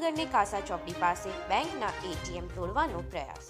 વિસનગરની કાસા ચોકડી પાસે બેંકના એટીએમ તોડવાનો પ્રયાસ.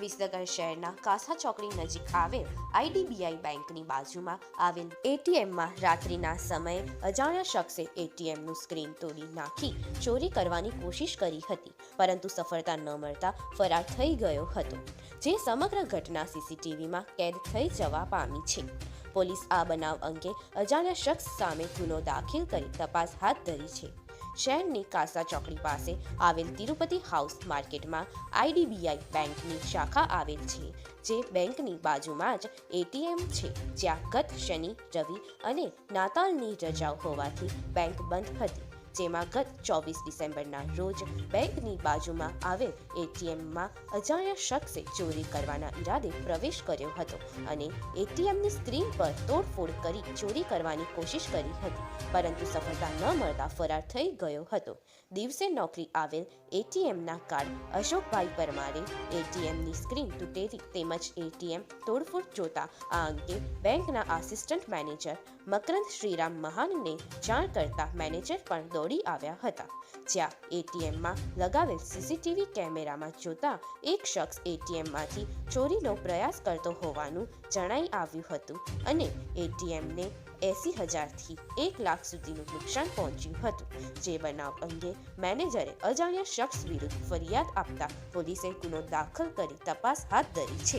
વિસનગર શહેરના કાસા ચોકડી નજીક આવેલ આઈડીબીઆઈ બેંકની બાજુમાં આવેલ એટીએમમાં રાત્રિના સમયે અજાણ્યા શખ્સે એટીએમનું સ્ક્રીન તોડી નાખી ચોરી કરવાની કોશિશ કરી હતી, પરંતુ સફળતા ન મળતા ફરાર થઈ ગયો હતો, જે સમગ્ર ઘટના સીસીટીવીમાં કેદ થઈ જવા પામી છે. પોલીસ આ બનાવ અંગે અજાણ્યા શખ્સ સામે ગુનો દાખલ કરી તપાસ હાથ ધરી છે. શહેરની કાસા ચોકડી પાસે આવેલ તિરુપતિ હાઉસ માર્કેટમાં આઈડીબીઆઈ બેંકની શાખા આવેલ છે, જે બેંકની બાજુમાં જ એટીએમ છે. જ્યાં ગત શનિ, રવિ અને નાતાલની રજાઓ હોવાથી બેંક બંધ હતી. જેમાં ગત ચોવીસ ડિસેમ્બરના રોજ બેંકની બાજુમાં આવેલ એટીએમમાં અજાણ્યા શખ્સે ચોરી કરવાના ઈરાદે પ્રવેશ કર્યો હતો અને એટીએમની સ્ક્રીન પર તોડફોડ કરી ચોરી કરવાની કોશિશ કરી હતી, પરંતુ સફળતા ન મળતા ફરાર થઈ ગયો હતો. દિવસે નોકરી આવેલ એટીએમના કાર્ડ અશોકભાઈ પરમારે એટીએમની સ્ક્રીન તૂટેલી તેમજ એટીએમ તોડફોડ જોતા આ અંગે બેંકના આસિસ્ટન્ટ મેનેજર મકરંદ શ્રીરામ મહાનને જાણ કરતા મેનેજર પણ દોડી આવ્યા હતા. જ્યાં એટીએમમાં લગાવેલ સીસીટીવી કેમેરામાં જોતા એક શખ્સ એટીએમમાંથી ચોરીનો પ્રયાસ કરતો હોવાનું જણાઈ આવ્યું હતું અને એટીએમને એસી હજારથી એક લાખ સુધીનું નુકસાન પહોંચ્યું હતું. જે બનાવ અંગે મેનેજરે અજાણ્યા શખ્સ વિરુદ્ધ ફરિયાદ આપતા પોલીસે ગુનો દાખલ કરી તપાસ હાથ ધરી છે.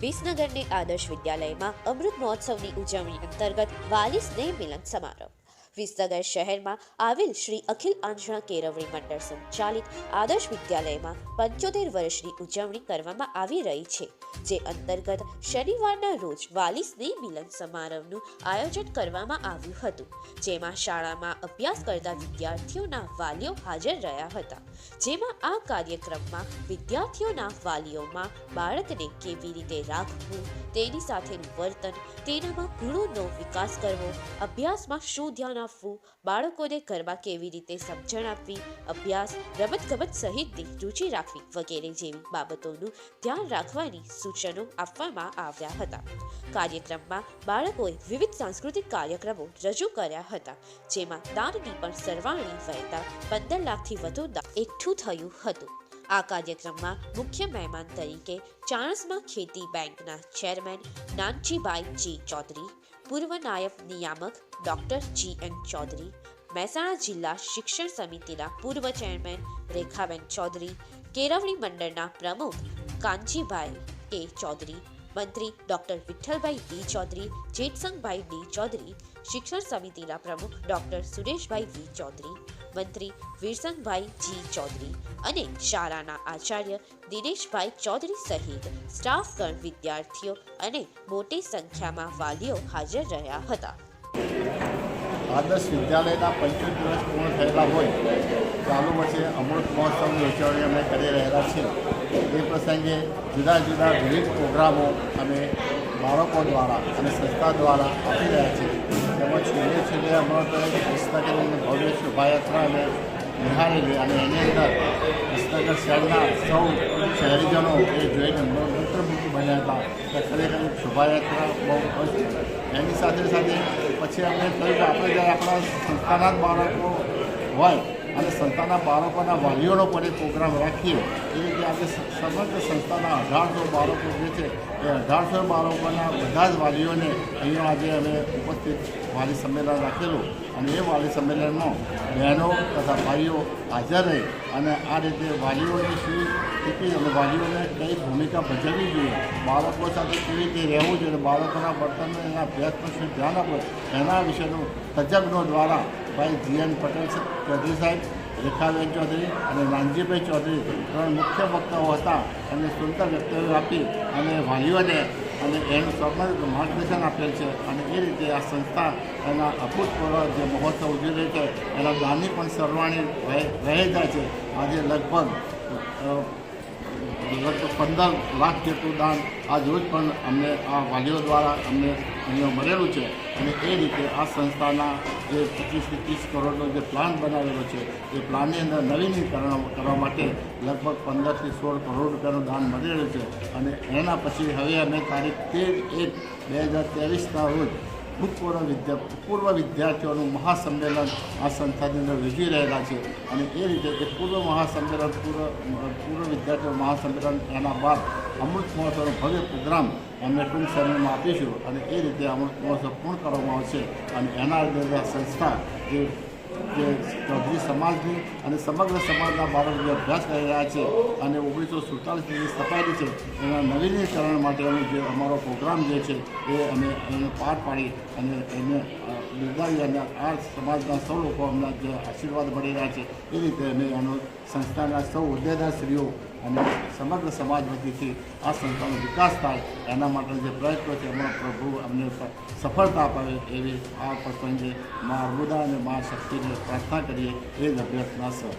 વિસનગરની આદર્શ વિદ્યાલયમાં અમૃત મહોત્સવની ઉજવણી અંતર્ગત વાલી સ્નેહ મિલન સમારોહ. વિસનગર શહેરમાં આવેલ શ્રી અખિલ આંજણા કેળવણી મંડળ સંચાલિત આદર્શ વિદ્યાલયમાં પંચોતેર વર્ષની ઉજવણી કરવામાં આવી રહી છે, જે અંતર્ગત શનિવારના રોજ વાલી સ્નેહ મિલન સમારંભનું આયોજન કરવામાં આવ્યું હતું, જેમાં શાળામાં અભ્યાસ કરતા વિદ્યાર્થીઓના વાલીઓ હાજર રહ્યા હતા, જેમાં આ કાર્યક્રમમાં વિદ્યાર્થીઓના વાલીઓમાં બાળકને કેવી રીતે રાખવું, તેની સાથેનું વર્તન, તેનામાં ગુણોનો વિકાસ કરવો, અભ્યાસમાં શું ધ્યાન આપવું બાળકોને ઘરમાં કેવી રીતે સમજણ આપવી, અભ્યાસ, રમતગમત સહિતની રુચિ રાખવી વગેરે જેવી બાબતોનું ધ્યાન રાખવાની સૂચનો આપવામાં આવ્યા હતા. કાર્યક્રમમાં બાળકોએ વિવિધ સાંસ્કૃતિક કાર્યક્રમો રજૂ કર્યા હતા, જેમાં દાનની પણ સરવાણી વહેતા પંદર લાખથી વધુ એકઠું થયું હતું. આ કાર્યક્રમમાં મુખ્ય મહેમાન તરીકે ચાણસમાં ખેતી બેંકના ચેરમેન નાનજીભાઈ જી ચૌધરી, પૂર્વ નાયબ નિયામક doctor G N Chaudhary, Mehsana જિલ્લા શિક્ષણ સમિતિના પૂર્વ ચેરમેન રેખાબેન ચૌધરી, કેળવણી મંડળના પ્રમુખ કાનજીભાઈ કે ચૌધરી, મંત્રી doctor Vitthalbhai D Chaudhary, Jethsangbhai D Chaudhary, શિક્ષણ સમિતિના પ્રમુખ ડોક્ટર સુરેશભાઈ વી ચૌધરી મંત્રી વીરસંગભાઈ જી ચૌધરી અને શાળાના આચાર્ય દિનેશભાઈ ચૌધરી સહિત સ્ટાફગણ વિદ્યાર્થીઓ અને મોટી સંખ્યામાં વાલીઓ હાજર રહ્યા હતા. આદર્શ વિદ્યાલયના પંચોતેર દિવસ પૂર્ણ થયેલા હોય ચાલુ વર્ષે અમૃત મહોત્સવની ઉજવણી અમે કરી રહેલા છીએ. એ પ્રસંગે જુદા જુદા વિવિધ પ્રોગ્રામો અમે બાળકો દ્વારા અને સંસ્થા દ્વારા આપી રહ્યા છીએ. તેમજ છેલ્લે છેલ્લે એક પુસ્તકની ભવ્ય શોભાયાત્રા અમે નિહાળેલી અને એની અંદર વિસનગર શહેરના સૌ શહેરીજનો એ જોઈને મંત્રમુગ્ધ બન્યા હતા. કે ખરેખર શોભાયાત્રા બહુ મસ્ત એની સાથે સાથે પછી અમને કહ્યું કે આપણે જ્યારે આપણા સંસ્થાના બાળકો હોય અને સંસ્થાના બાળકોના વાલીઓનો પણ એક પ્રોગ્રામ રાખીએ. એ રીતે આજે સમગ્ર સંસ્થાના અઢારસો બાળકો જે છે, એ અઢારસો બાળકોના બધા જ વાલીઓને અહીંયા આજે અમે ઉપસ્થિત વાલી સંમેલન રાખેલું. અને એ વાલી સંમેલનમાં બહેનો તથા ભાઈઓ હાજર રહી અને આ રીતે વાલીઓની શું સ્થિતિ અને વાલીઓને કઈ ભૂમિકા ભજવવી જોઈએ, બાળકો સાથે કેવી રીતે રહેવું જોઈએ બાળકોના વર્તનને એના અભ્યાસ પર શું ધ્યાન આપવું, એના વિશેનું તજજ્ઞો દ્વારા ભાઈ જીએન પટેલ ચૌધરી સાહેબ, રેખાબેન ચૌધરી અને નાનજીભાઈ ચૌધરી, ત્રણ મુખ્ય વક્તાઓ હતા. અને સુંદર વ્યક્તિઓ આપી અને વાલીઓને અને એનું સમગ્ર માર્ગદર્શન આપેલ છે. અને એ રીતે આ સંસ્થા એના અભૂતપૂર્વ જે મહોત્સવ ઉજવી રહી છે, એના દાની પણ સરવાણી જાય છે. આજે લગભગ લગભગ પંદર લાખ જેટલું દાન આજ રોજ પણ અમને આ વાલીઓ દ્વારા અમને અહીંયા મળેલું છે. અને એ રીતે આ સંસ્થાના જે પચીસથી ત્રીસ કરોડનો જે પ્લાન બનાવેલો છે, એ પ્લાનની અંદર નવીનીકરણ કરવા માટે લગભગ પંદરથી સોળ કરોડ રૂપિયાનું દાન મળી રહ્યું છે. અને એના પછી હવે અમે તારીખ તેર એક બે હજાર ત્રેવીસના રોજ ભૂતપૂર્વ વિદ્યા પૂર્વ વિદ્યાર્થીઓનું મહાસંમેલન આ સંસ્થાની અંદર યોજી રહેલા છે. અને એ રીતે એ પૂર્વ મહાસંમેલન, પૂર્વ પૂર્વ વિદ્યાર્થીઓ મહાસંમેલન એના બાદ અમૃત મહોત્સવનો ભવ્ય પ્રોગ્રામ એમને ટૂંક સમયમાં આપીશું. અને એ રીતે અમૃત મહોત્સવ પૂર્ણ કરવામાં આવશે. અને એના લીધે સંસ્થા જે જે ચૌધરી સમાજની અને સમગ્ર સમાજના બાળકો અભ્યાસ કરી રહ્યા છે અને ઓગણીસો સુડતાલીસની જે સ્થપાયેલી છે, એના નવીનીકરણ માટેનો જે અમારો પ્રોગ્રામ જે છે, એ અમે એને પાર પાડી અને એને બિરદાવી અને આ સમાજના સૌ લોકો અમને જે આશીર્વાદ મળી રહ્યા છે, એ રીતે અમે એનો સંસ્થાના સૌ હોદ્દેદારશ્રીઓ અને સમગ્ર સમાજ વતીથી આ સંસ્થાનો વિકાસ થાય, એના માટે જે પ્રયત્નો છે, એમાં પ્રભુ અમને સફળતા અપાવે એવી આ પ્રસંગે મા અર્બુદા અને મા શક્તિને પ્રાર્થના કરીએ. એ જ અભ્યર્થના સર